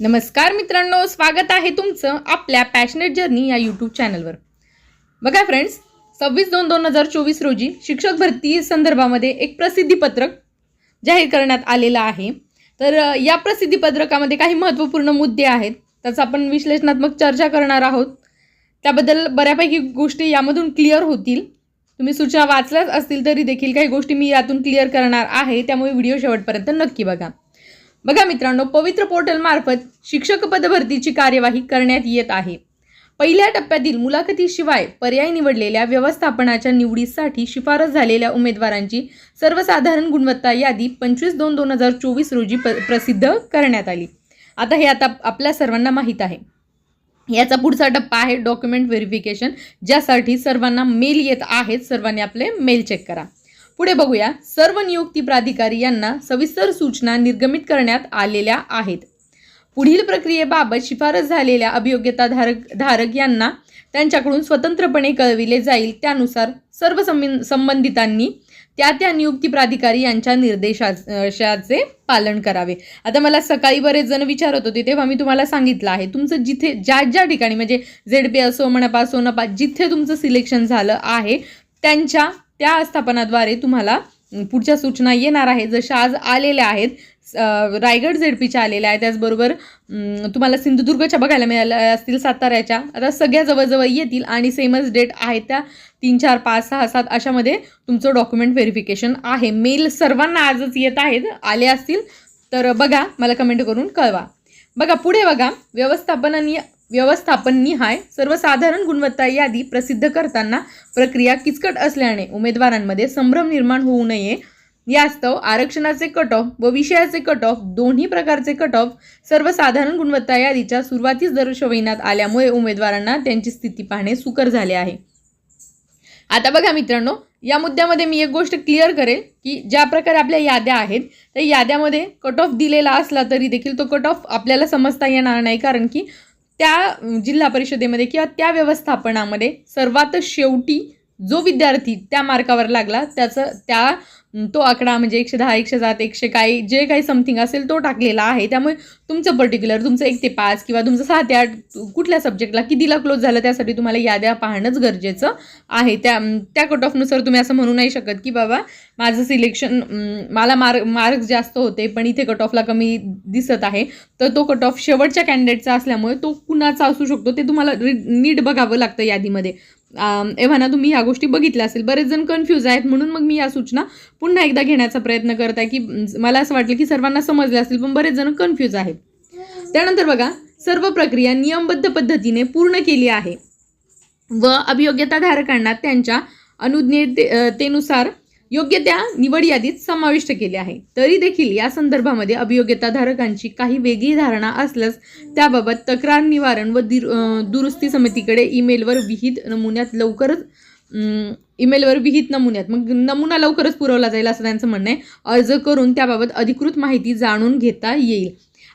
नमस्कार मित्रांनो स्वागत आहे तुमचं आपल्या पॅशनेट जर्नी या यूट्यूब चॅनलवर बघा फ्रेंड्स सव्वीस दोन दोन हजार चोवीस रोजी शिक्षक भरती संदर्भामध्ये एक प्रसिद्धीपत्रक जाहीर करण्यात आलेलं आहे. तर या प्रसिद्धीपत्रकामध्ये काही महत्त्वपूर्ण मुद्दे आहेत. त्याचं आपण विश्लेषणात्मक चर्चा करणार आहोत. त्याबद्दल बऱ्यापैकी गोष्टी यामधून क्लिअर होतील. तुम्ही सूचना वाचल्याच असतील तरी देखील काही गोष्टी मी यातून क्लिअर करणार आहे. त्यामुळे व्हिडिओ शेवटपर्यंत नक्की बघा. बघा मित्रांनो पवित्र पोर्टलमार्फत शिक्षक पदभरतीची कार्यवाही करण्यात येत आहे. पहिल्या टप्प्यातील मुलाखतीशिवाय पर्याय निवडलेल्या व्यवस्थापनाच्या निवडीसाठी शिफारस झालेल्या उमेदवारांची सर्वसाधारण गुणवत्ता यादी पंचवीस दोन दोन हजार चोवीस रोजी प प्रसिद्ध करण्यात आली. आता हे आता आपल्या सर्वांना माहीत आहे. याचा पुढचा टप्पा आहे डॉक्युमेंट व्हेरिफिकेशन ज्यासाठी सर्वांना मेल येत आहेत. सर्वांनी आपले मेल चेक करा. पुढे बघूया. सर्व नियुक्ती प्राधिकारी यांना सविस्तर सूचना निर्गमित करण्यात आलेल्या आहेत. पुढील प्रक्रियेबाबत शिफारस झालेल्या अभियोग्यता धारक धारक यांना त्यांच्याकडून स्वतंत्रपणे कळविले जाईल. त्यानुसार सर्व संबंधितांनी त्या त्या नियुक्ती प्राधिकारी यांच्या निर्देशाचे पालन करावे. आता मला सकाळी बरेच जण विचारत होते तेव्हा मी तुम्हाला सांगितलं आहे. तुमचं जिथे ज्या ज्या ठिकाणी म्हणजे झेड पी असो मनपा सोनपा जिथे तुमचं सिलेक्शन झालं आहे त्यांच्या त्या आस्थापनाद्वारे तुम्हाला पुढच्या सूचना येणार आहेत. जशा आज आलेल्या आहेत रायगड रायगड झेडपीच्या आलेल्या आहेत. त्याचबरोबर तुम्हाला सिंधुदुर्गच्या बघायला मिळाल्या असतील साताऱ्याच्या. आता सगळ्या जवळजवळ येतील आणि सेमच डेट आहेत त्या तीन चार पाच सहा सात अशामध्ये तुमचं डॉक्युमेंट व्हेरिफिकेशन आहे. मेल सर्वांना आजच येत आहेत. आले असतील तर बघा मला कमेंट करून कळवा. बघा पुढे बघा. व्यवस्थापन आणि व्यवस्थापन निहाय सर्वसाधारण गुणवत्ता यादी प्रसिद्ध करताना प्रक्रिया किचकट असल्याने उमेदवारांमध्ये संभ्रम निर्माण होऊ नये. यास्तव आरक्षणाचे कट ऑफ व विषयाचे कट ऑफ दोन्ही प्रकारचे कट ऑफ सर्वसाधारण गुणवत्ता यादीच्या सुरुवातीस दर्शविण्यात आल्यामुळे उमेदवारांना त्यांची स्थिती पाहणे सुकर झाले आहे. आता बघा मित्रांनो या मुद्द्यामध्ये मी एक गोष्ट क्लिअर करेल की ज्या प्रकारे आपल्या याद्या आहेत त्या याद्यामध्ये कट ऑफ दिलेला असला तरी देखील तो कट ऑफ आपल्याला समजता येणार नाही. कारण की त्या जिल्हा परिषदेमध्ये किंवा त्या व्यवस्थापनामध्ये सर्वात शेवटी जो विद्यार्थी त्या मार्कावर लागला त्याचं त्या तो आकडा म्हणजे एकशे दहा एकशे सात एकशे काही जे काही समथिंग असेल तो टाकलेला आहे. त्यामुळे तुमचं पर्टिक्युलर तुमचं एक ते पाच किंवा तुमचं सहा ते आठ कुठल्या सब्जेक्टला कितीला क्लोज झालं त्यासाठी तुम्हाला याद्या पाहणंच गरजेचं आहे. त्या त्या कट ऑफनुसार तुम्ही असं म्हणू नाही शकत की बाबा माझं सिलेक्शन मला मार्क मार्क्स जास्त होते पण इथे कट ऑफला कमी दिसत आहे. तर तो कट ऑफ शेवटच्या कॅन्डिडेटचा असल्यामुळे तो कुणाचा असू शकतो ते तुम्हाला नीट बघावं लागतं यादीमध्ये. एव्हाना तुम्ही ह्या गोष्टी बघितल्या असेल. बरेच जण कन्फ्यूज आहेत म्हणून मग मी या सूचना पुन्हा एकदा घेण्याचा प्रयत्न करत आहे की मला असं वाटलं की सर्वांना समजले असतील पण बरेच जण कन्फ्यूज आहेत. त्यानंतर बघा सर्व प्रक्रिया नियमबद्ध पद्धतीने पूर्ण केली आहे. व अभियोग्यताधारकांना त्यांच्या अनुज्ञेतेनुसार योग्य त्या निवड यादीत समाविष्ट केले आहे. तरी देखील या संदर्भामध्ये अभियोग्यताधारकांची काही वेगळी धारणा असल्यास त्याबाबत तक्रार निवारण व दुरुस्ती समितीकडे ईमेलवर विहित नमुन्यात लवकरच ईमेलवर विहित नमुन्यात मग नमुना लवकरच पुरवला जाईल असं त्यांचं म्हणणं आहे. अर्ज करून त्याबाबत अधिकृत माहिती जाणून घेता येईल.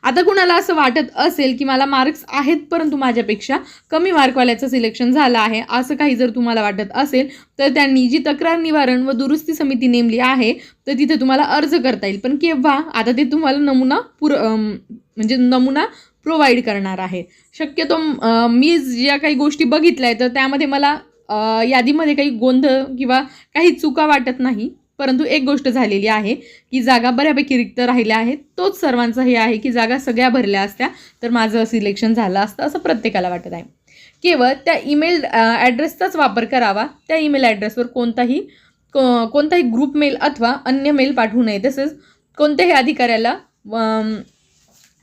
आता कुणाला असं वाटत असेल की मला मार्क्स आहेत परंतु माझ्यापेक्षा कमी मार्कवाल्याचं सिलेक्शन झालं आहे असं काही जर तुम्हाला वाटत असेल तर त्यांनी जी तक्रार निवारण व दुरुस्ती समिती नेमली आहे तर तिथे तुम्हाला अर्ज करता येईल. पण केव्हा? आता ते तुम्हाला नमुना पुर म्हणजे नमुना प्रोव्हाइड करणार आहे. शक्यतो मी ज्या काही गोष्टी बघितल्या आहेत तर त्यामध्ये मला यादीमध्ये काही गोंधळ किंवा काही चुका वाटत नाही. परंतु एक गोष्ट झालेली आहे की जागा बऱ्यापैकी रिक्त राहिल्या आहेत. तोच सर्वांचं हे आहे की जागा सगळ्या भरल्या असत्या तर माझं सिलेक्शन झालं असतं असं प्रत्येकाला वाटत आहे. केवळ त्या ईमेल ॲड्रेसचाच वापर करावा. त्या ईमेल ॲड्रेसवर कोणताही को कोणताही ग्रुप मेल अथवा अन्य मेल पाठवू नये. तसेच कोणत्याही अधिकाऱ्याला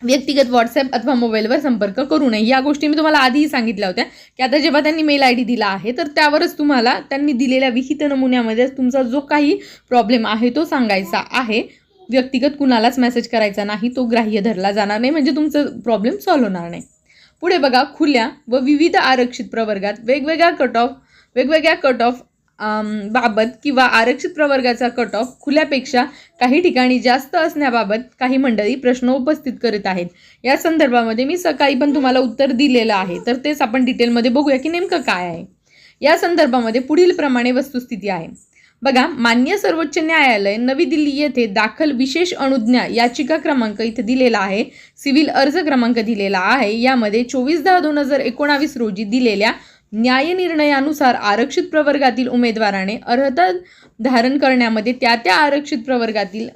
व्यक्तिगत व्हॉट्सॲप अथवा मोबाईलवर संपर्क करू नये. या गोष्टी मी तुम्हाला आधीही सांगितल्या होत्या की आता जेव्हा त्यांनी मेल आय डी दिला आहे तर त्यावरच तुम्हाला त्यांनी दिलेल्या विहित नमुन्यामध्ये तुमचा जो काही प्रॉब्लेम आहे तो सांगायचा आहे. व्यक्तिगत कुणालाच मेसेज करायचा नाही तो ग्राह्य धरला जाणार नाही म्हणजे तुमचं प्रॉब्लेम सॉल्व्ह होणार नाही. पुढे बघा खुल्या व विविध आरक्षित प्रवर्गात वेगवेगळ्या कट ऑफ वेगवेगळ्या कट ऑफ बाबत किंवा आरक्षित प्रवर्गाचा कट ऑफ खुल्यापेक्षा काही ठिकाणी जास्त असण्याबाबत काही मंडळी प्रश्न उपस्थित करीत आहेत. या संदर्भामध्ये मी सकाळी पण तुम्हाला उत्तर दिलेलं आहे. तर तेच आपण डिटेलमध्ये बघूया की नेमकं काय आहे. या संदर्भामध्ये पुढील प्रमाणे वस्तुस्थिती आहे. बघा मान्य सर्वोच्च न्यायालय नवी दिल्ली येथे दाखल विशेष अनुज्ञा याचिका क्रमांक इथे दिलेला आहे. सिव्हिल अर्ज क्रमांक दिलेला आहे. यामध्ये चोवीस दहा दोन हजार एकोणावीस रोजी दिलेल्या न्यायनिर्णयानुसार आरक्षित प्रवर्गातील उमेदवाराने अर्हता धारण करण्यामध्ये त्या त्या आरक्षित प्रवर्गातील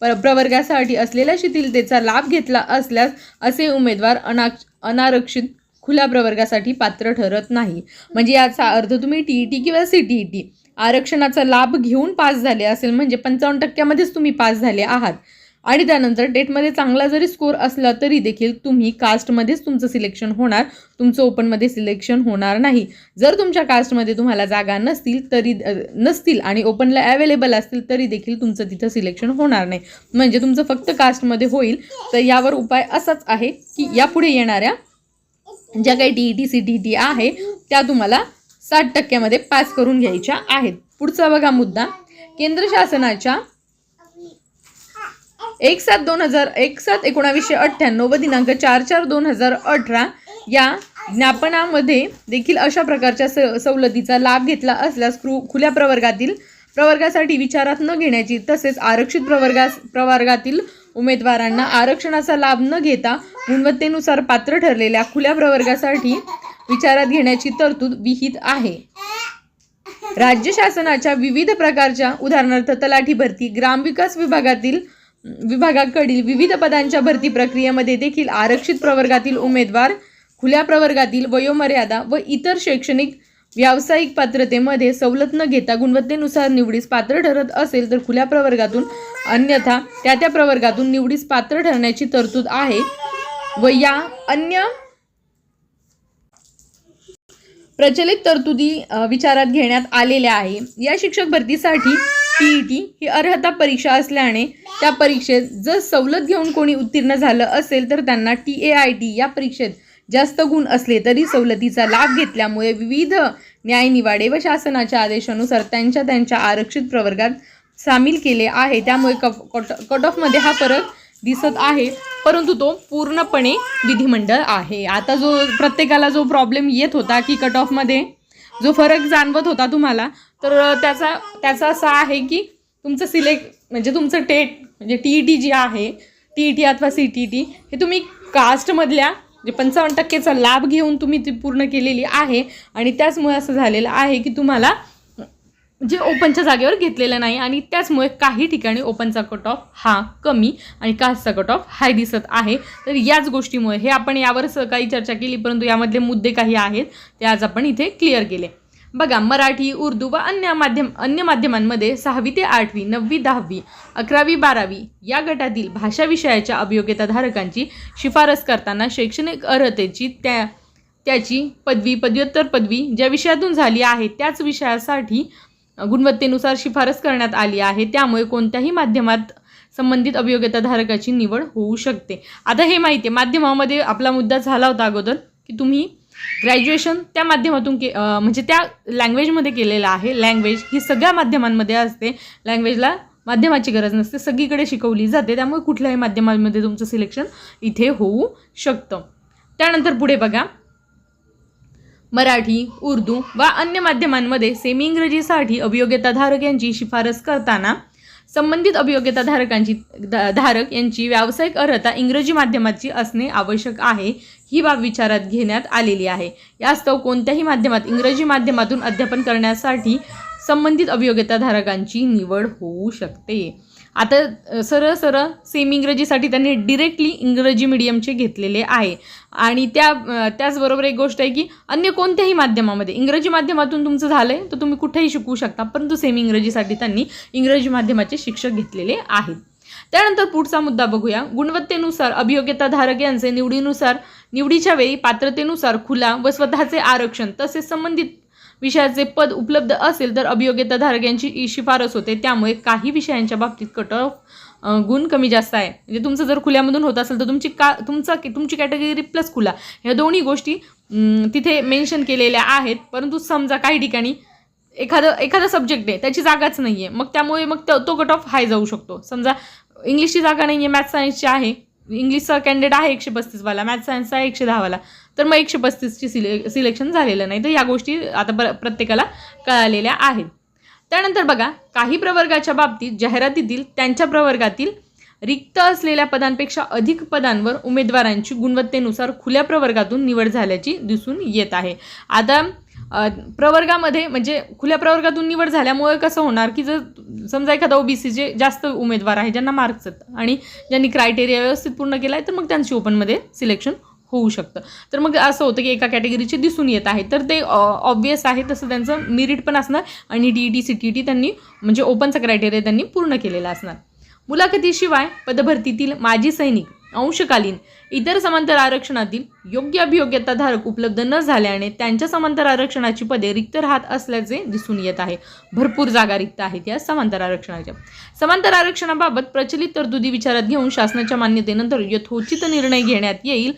प्र प्रवर्गासाठी असलेल्या शिथिलतेचा लाभ घेतला असल्यास असे उमेदवार अना अनारक्षित खुल्या प्रवर्गासाठी पात्र ठरत नाही. म्हणजे याचा अर्थ तुम्ही टी ई टी किंवा सी टी ई टी आरक्षणाचा लाभ घेऊन पास झाले असेल म्हणजे पंचावन्न टक्क्यामध्येच तुम्ही पास झाले आहात. आणि त्यानंतर टेटमध्ये चांगला जरी स्कोर असला तरी देखील तुम्ही कास्टमध्येच तुमचं सिलेक्शन होणार. तुमचं ओपनमध्ये सिलेक्शन होणार नाही. जर तुमच्या कास्टमध्ये तुम्हाला जागा नसतील तरी नसतील आणि ओपनला अवेलेबल असतील तरी देखील तुमचं तिथं सिलेक्शन होणार नाही. म्हणजे तुमचं फक्त कास्टमध्ये होईल. तर यावर उपाय असाच आहे की यापुढे येणाऱ्या ज्या काही T E T C T T आहे त्या तुम्हाला साठ टक्क्यामध्ये पास करून घ्यायच्या आहेत. पुढचा बघा मुद्दा. केंद्र शासनाच्या एक सात दोन हजार एक सात एकोणावीसशे अठ्ठ्याण्णव व दिनांक चार चार दोन हजार अठरा या ज्ञापनामध्ये देखील अशा प्रकारच्या स सवलतीचा लाभ घेतला असल्यास क्रू खुल्या प्रवर्गातील प्रवर्गासाठी विचारात न घेण्याची तसेच आरक्षित प्रवर्गास प्रवर्गातील उमेदवारांना आरक्षणाचा लाभ न घेता गुणवत्तेनुसार पात्र ठरलेल्या खुल्या प्रवर्गासाठी विचारात घेण्याची तरतूद विहित आहे. राज्य शासनाच्या विविध प्रकारच्या उदाहरणार्थ तलाठी भरती ग्रामविकास विभागातील विभागाकडील विविध पदांच्या भरती प्रक्रियेमध्ये देखील आरक्षित प्रवर्गातील उमेदवार खुल्या प्रवर्गातील वयोमर्यादा व इतर शैक्षणिक व्यावसायिक पात्रतेमध्ये सवलत न घेता गुणवत्तेनुसार निवडीस पात्र ठरत असेल तर खुल्या प्रवर्गातून अन्यथा त्या त्या प्रवर्गातून निवडीस पात्र ठरण्याची तरतूद आहे व या अन्य प्रचलित तरतुदी विचारात घेण्यात आलेल्या आहे. या शिक्षक भरतीसाठी टी ई टी ही अर्हता परीक्षा असल्याने त्या परीक्षेत जर सवलत घेऊन कोणी उत्तीर्ण झालं असेल तर त्यांना टी ए आय टी या परीक्षेत जास्त गुण असले तरी सवलतीचा लाभ घेतल्यामुळे विविध न्यायनिवाडे व शासनाच्या आदेशानुसार त्यांच्या त्यांच्या आरक्षित प्रवर्गात सामील केले आहे. त्यामुळे कफ कट कट ऑफमध्ये हा फरक दिसत आहे परंतु तो पूर्णपणे विधिमंडळ आहे. आता जो प्रत्येकाला जो प्रॉब्लेम येत होता की कट ऑफमध्ये जो फरक जाणवत होता तुम्हाला तर त्याचा त्याचा असा आहे की तुमचं सिलेक्ट म्हणजे तुमचं टेट म्हणजे टी ई टी जी आहे टी ई टी अथवा सी टी ई टी हे तुम्ही कास्टमधल्या जे पंचावन्न टक्केचा लाभ घेऊन तुम्ही ती पूर्ण केलेली आहे. आणि त्याचमुळे असं झालेलं आहे की तुम्हाला जे ओपनच्या जागेवर घेतलेलं नाही आणि त्याचमुळे काही ठिकाणी ओपनचा कट ऑफ हा कमी आणि कास्टचा कट ऑफ हाय दिसत आहे. तर याच गोष्टीमुळे हे आपण यावर स- काही चर्चा केली परंतु यामधले मुद्दे काही आहेत ते आज आपण इथे क्लिअर केले. बघा मराठी उर्दू व अन्य माध्यम अन्य माध्यमांमध्ये सहावी ते आठवी नववी दहावी अकरावी बारावी या गटातील भाषा विषयाच्या अभियोग्यताधारकांची शिफारस करताना शैक्षणिक अर्हतेची त्या त्याची पदवी पदव्युत्तर पदवी ज्या विषयातून झाली आहे त्याच विषयासाठी गुणवत्तेनुसार शिफारस करण्यात आली आहे. त्यामुळे कोणत्याही माध्यमात संबंधित अभियोग्यताधारकाची निवड होऊ शकते. आता हे माहिती आहे. माध्यमामध्ये आपला मुद्दा झाला होता अगोदर की तुम्ही ग्रॅज्युएशन त्या माध्यमातून के म्हणजे त्या लँग्वेजमध्ये केलेलं आहे. लँग्वेज ही सगळ्या माध्यमांमध्ये असते. लँग्वेजला माध्यमाची गरज नसते. सगळीकडे शिकवली जाते. त्यामुळे कुठल्याही माध्यमांमध्ये तुमचं सिलेक्शन इथे होऊ शकतं. त्यानंतर पुढे बघा. मराठी उर्दू वा अन्य माध्यमांमध्ये सेमी इंग्रजीसाठी अभियोग्यताधारक यांची शिफारस करताना संबंधित अभियोग्यताधारकांची धारक यांची व्यावसायिक अर्हता इंग्रजी माध्यमाची असणे आवश्यक आहे ही बाब विचारात घेण्यात आलेली आहे. यास्तव कोणत्याही माध्यमात इंग्रजी माध्यमातून अध्यापन करण्यासाठी संबंधित अभियोग्यताधारकांची निवड होऊ शकते. आता सरळ सरळ सेम इंग्रजीसाठी त्यांनी डिरेक्टली इंग्रजी मिडियमचे घेतलेले आहे. आणि त्या त्याचबरोबर एक गोष्ट आहे की अन्य कोणत्याही माध्यमामध्ये इंग्रजी माध्यमातून तुमचं झालं आहे तर तुम्ही कुठेही शिकू शकता परंतु सेमी इंग्रजीसाठी त्यांनी इंग्रजी माध्यमाचे शिक्षक घेतलेले आहेत. त्यानंतर पुढचा मुद्दा बघूया. गुणवत्तेनुसार अभियोग्यताधारक यांचे निवडीनुसार निवडीच्या वेळी पात्रतेनुसार खुला व स्वतःचे आरक्षण तसेच संबंधित विषयाचे पद उपलब्ध असेल तर अभियोग्यता धारक्यांची शिफारस होते. त्यामुळे काही विषयांच्या बाबतीत कट ऑफ गुण कमी जास्त आहे. म्हणजे तुमचं जर खुल्यामधून होत असेल तर तुमची का तुमचा तुमची कॅटेगरी प्लस खुला. ह्या दोन्ही गोष्टी तिथे मेन्शन केलेल्या आहेत. परंतु समजा काही ठिकाणी एखादं एखादा सब्जेक्ट आहे त्याची जागाच नाही आहे मग त्यामुळे मग तो कट ऑफ हाय जाऊ शकतो. समजा इंग्लिशची जागा नाही आहे मॅथ्स सायन्सची आहे. इंग्लिशचा कॅन्डिडेट आहे एकशे पस्तीसवाला मॅथ्स सायन्सचा आहे एकशे दहावाला तर मग एकशे पस्तीसची सिले सिलेक्शन झालेलं नाही. तर या गोष्टी आता ब प्रत्येकाला कळालेल्या आहेत. त्यानंतर बघा काही प्रवर्गाच्या बाबतीत जाहिरातीतील त्यांच्या प्रवर्गातील रिक्त असलेल्या पदांपेक्षा अधिक पदांवर उमेदवारांची गुणवत्तेनुसार खुल्या प्रवर्गातून निवड झाल्याची दिसून येत आहे. आता प्रवर्गामध्ये म्हणजे खुल्या प्रवर्गातून निवड झाल्यामुळे कसं होणार की जर समजा एखादा ओबीसीचे जास्त उमेदवार आहे ज्यांना मार्क्स आहेत आणि ज्यांनी क्रायटेरिया व्यवस्थित पूर्ण केला आहे तर मग त्यांची ओपनमध्ये सिलेक्शन होऊ शकतं. तर मग असं होतं की एका कॅटेगरीचे दिसून येत आहे. तर ते ऑब्वियस आहे तसं त्यांचं मिरिट पण असणार आणि D E T C T T त्यांनी म्हणजे ओपनचा क्रायटेरिया त्यांनी पूर्ण केलेला असणार. मुलाखतीशिवाय पदभरतीतील माजी सैनिक अंशकालीन इतर समांतर आरक्षणातील योग्य अभियोग्यताधारक उपलब्ध न झाल्याने त्यांच्या समांतर आरक्षणाची पदे रिक्त राहत असल्याचे दिसून येत आहे. भरपूर जागा रिक्त आहेत या समांतर आरक्षणाच्या. समांतर आरक्षणाबाबत प्रचलित तरतुदी विचारात घेऊन शासनाच्या मान्यतेनंतर यथोचित निर्णय घेण्यात येईल.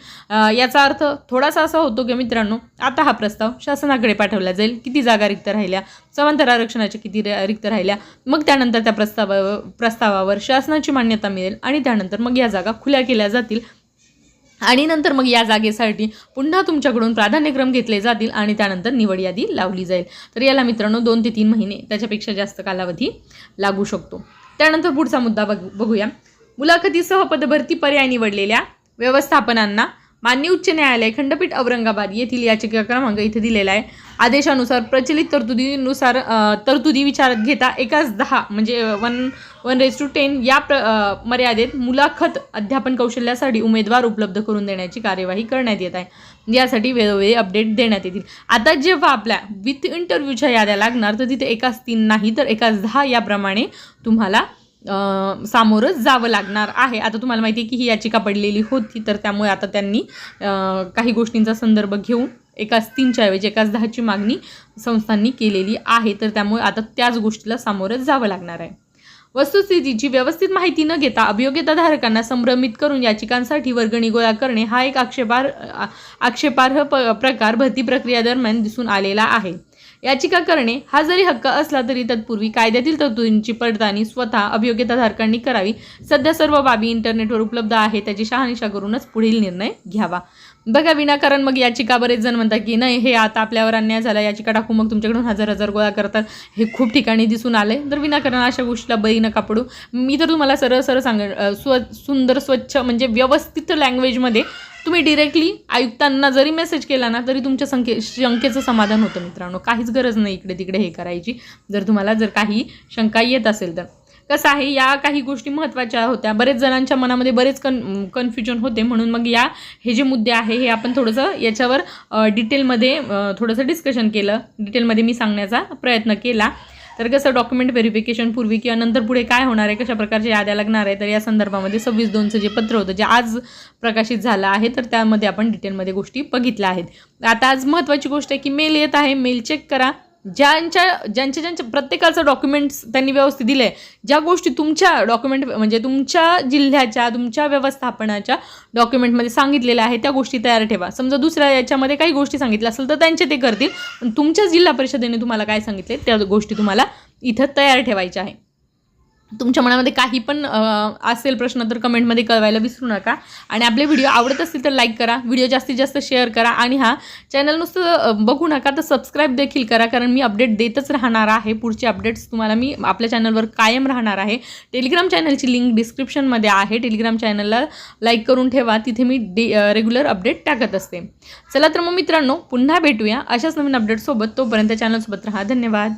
याचा अर्थ थोडासा असा होतो की मित्रांनो आता हा प्रस्ताव शासनाकडे पाठवला जाईल. किती जागा रिक्त राहिल्या? समांतर आरक्षणाच्या किती रिक्त राहिल्या? मग त्यानंतर त्या प्रस्तावावर प्रस्तावावर शासनाची मान्यता मिळेल आणि त्यानंतर मग या जागा खुल्या केल्या जातील. आणि नंतर मग या जागेसाठी पुन्हा तुमच्याकडून प्राधान्यक्रम घेतले जातील आणि त्यानंतर निवड यादी लावली जाईल. तर याला मित्रांनो दोन ते तीन महिने त्याच्यापेक्षा जास्त कालावधी लागू शकतो. त्यानंतर पुढचा मुद्दा बघ बघूया. मुलाखतीसह पदभरती पर्याय निवडलेल्या व्यवस्थापनांना मान्य उच्च न्यायालय खंडपीठ औरंगाबाद येथील याचिका क्रमांक इथे दिलेला आहे. आदेशानुसार प्रचलित तरतुदीनुसार तरतुदी विचारात घेता एकाच दहा म्हणजे one one race to ten या प्र मर्यादेत मुलाखत अध्यापन कौशल्यासाठी उमेदवार उपलब्ध करून देण्याची कार्यवाही करण्यात येत आहे. यासाठी वेळोवेळी अपडेट देण्यात येतील. आता जेव्हा आपल्या विथ इंटरव्ह्यूच्या याद्या लागणार तर तिथे एकाच तीन नाही तर एकाच दहा याप्रमाणे तुम्हाला सामोरं जावं लागणार आहे. आता तुम्हाला माहिती आहे की ही याचिका पडलेली होती तर त्यामुळे आता त्यांनी काही गोष्टींचा संदर्भ घेऊन एकाच तीनच्या ऐवजी एकाच दहाची मागणी संस्थांनी केलेली आहे. तर त्यामुळे आता त्याच गोष्टीला सामोरं जावं लागणार आहे. वस्तुस्थितीची व्यवस्थित माहिती न घेता अभियोग्यताधारकांना संभ्रमित करून याचिकांसाठी वर्गणी गोळा करणे हा एक आक्षेपार आक्षेपार्ह प प्रकार भरती प्रक्रिया दरम्यान दिसून आलेला आहे. याचिका करणे हा जरी हक्क असला तरी तत्पूर्वी कायद्यातील तरतुदींची पडताळणी स्वतः अभियोग्यताधारकांनी करावी. सध्या सर्व बाबी इंटरनेटवर उपलब्ध आहे त्याची शहानिशा करूनच पुढील निर्णय घ्यावा. बघा विनाकारण मग याचिका बरेच जण म्हणतात की नाही हे आता आपल्यावर अन्याय झाला याचिका टाकू मग तुमच्याकडून हजार हजार गोळा करतात. हे खूप ठिकाणी दिसून आले तर विनाकारण अशा गोष्टीला बळी नका पडू. मी तर तुम्हाला सरळ सरळ सांगेन स्व सुंदर स्वच्छ म्हणजे व्यवस्थित लँग्वेजमध्ये तुम्ही डिरेक्टली आयुक्तांना जरी मेसेज केला ना तरी तुमच्या संख्ये शंकेचं समाधान होतं मित्रांनो. काहीच गरज नाही इकडे तिकडे हे करायची. जर तुम्हाला जर काही शंका येत असेल तर. कसं आहे या काही गोष्टी महत्त्वाच्या होत्या. बरेच जणांच्या मनामध्ये बरेच कन कन्फ्युजन होते. म्हणून मग या हे जे मुद्दे आहे हे आपण थोडंसं याच्यावर डिटेलमध्ये थोडंसं डिस्कशन केलं. डिटेलमध्ये मी सांगण्याचा प्रयत्न केला. तर कसं डॉक्युमेंट व्हेरिफिकेशन पूर्वी किंवा नंतर पुढे काय होणार आहे कशा प्रकारच्या याद्या लागणार आहे तर या संदर्भामध्ये सव्वीस दोनचं जे पत्र होतं जे आज प्रकाशित झालं आहे तर त्यामध्ये आपण डिटेलमध्ये गोष्टी बघितल्या आहेत. आता आज महत्त्वाची गोष्ट आहे की मेल येत आहे. मेल चेक करा. ज्यांच्या ज्यांच्या ज्यांच्या प्रत्येकाचं डॉक्युमेंट्स त्यांनी व्यवस्थित दिलं आहे ज्या गोष्टी तुमच्या डॉक्युमेंट म्हणजे तुमच्या जिल्ह्याच्या तुमच्या व्यवस्थापनाच्या डॉक्युमेंटमध्ये सांगितलेल्या आहे त्या गोष्टी तयार ठेवा. समजा दुसऱ्या याच्यामध्ये काही गोष्टी सांगितल्या असेल तर त्यांचे ते करतील. पण तुमच्या जिल्हा परिषदेने तुम्हाला काय सांगितले त्या गोष्टी तुम्हाला इथं तयार ठेवायच्या आहे तुमच्या मनामध्ये काही पण असेल प्रश्न तर कमेंटमध्ये कळवायला विसरू नका. आणि आपले व्हिडिओ आवडत असतील तर लाईक करा व्हिडिओ जास्तीत जास्त शेअर करा आणि हा चॅनल नुसतं बघू नका तर सबस्क्राईब देखील करा कारण मी अपडेट देतच राहणार आहे. पुढचे अपडेट्स तुम्हाला मी आपल्या चॅनलवर कायम राहणार आहे. टेलिग्राम चॅनलची लिंक डिस्क्रिप्शनमध्ये आहे. टेलिग्राम चॅनलला लाईक करून ठेवा. तिथे मी डे रेग्युलर अपडेट टाकत असते. चला तर मग मित्रांनो पुन्हा भेटूया अशाच नवीन अपडेटसोबत तोपर्यंत चॅनलसोबत राहा. धन्यवाद.